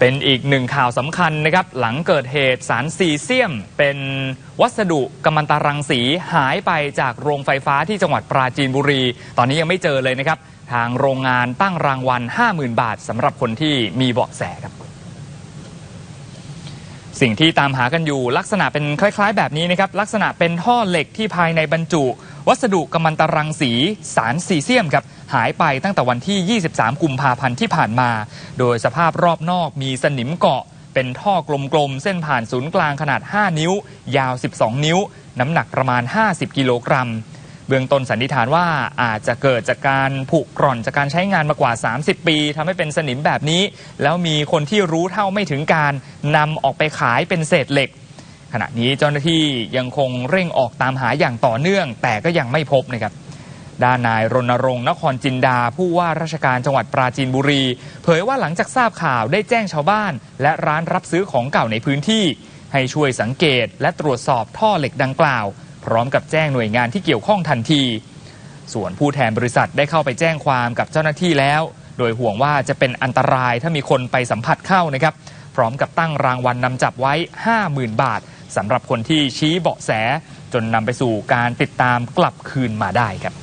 เป็นอีกหนึ่งข่าวสำคัญนะครับ หลังเกิดเหตุสารซีเซียม เป็นวัสดุกัมมันตรังสีหายไปจากโรงไฟฟ้าที่จังหวัดปราจีนบุรี ตอนนี้ยังไม่เจอเลยนะครับ ทางโรงงานตั้งรางวัล 50,000 บาทสำหรับคนที่มีเบาะแสครับ สิ่งที่ตามหากันอยู่ลักษณะเป็นคล้าย ๆ แบบนี้นะครับลักษณะเป็นท่อเหล็กที่ภายในบรรจุ วัสดุกัมมันตรังสีสารซีเซียมครับหายไปตั้งแต่วันที่ 23 กุมภาพันธ์ที่ผ่านมา โดยสภาพรอบนอกมีสนิมเกาะ เป็นท่อกลมๆ เส้นผ่านศูนย์กลางขนาด 5 นิ้ว ยาว 12 นิ้ว น้ำหนักประมาณ 50 กิโลกรัม เบื้องต้นสันนิษฐานว่าอาจจะเกิดจากการผุกร่อนจากการใช้งานมากว่า 30 ปีทำให้เป็นสนิมแบบนี้ แล้วมีคนที่รู้เท่าไม่ถึงการนำออกไปขายเป็นเศษเหล็ก ขณะนี้เจ้าหน้าที่ยังคงเร่งออกตามหาอย่างต่อเนื่อง แต่ก็ยังไม่พบนะครับด้านนายรณรงค์นครจินดา ผู้ว่าราชการจังหวัดปราจีนบุรี เผยว่าหลังจากทราบข่าวได้แจ้งชาวบ้าน และร้านรับซื้อของเก่าในพื้นที่ ให้ช่วยสังเกตและตรวจสอบท่อเหล็กดังกล่าว พร้อมกับแจ้งหน่วยงานที่เกี่ยวข้องทันที ส่วนผู้แทนบริษัทได้เข้าไปแจ้งความกับเจ้าหน้าที่แล้ว โดยห่วงว่าจะเป็นอันตรายถ้ามีคนไปสัมผัสเข้านะครับ พร้อมกับตั้งรางวัลนนำจับไว้ 50,000 บาทสำหรับคนที่ชี้เบาะแส จนนำไปสู่การติดตามกลับคืนมาได้ครับ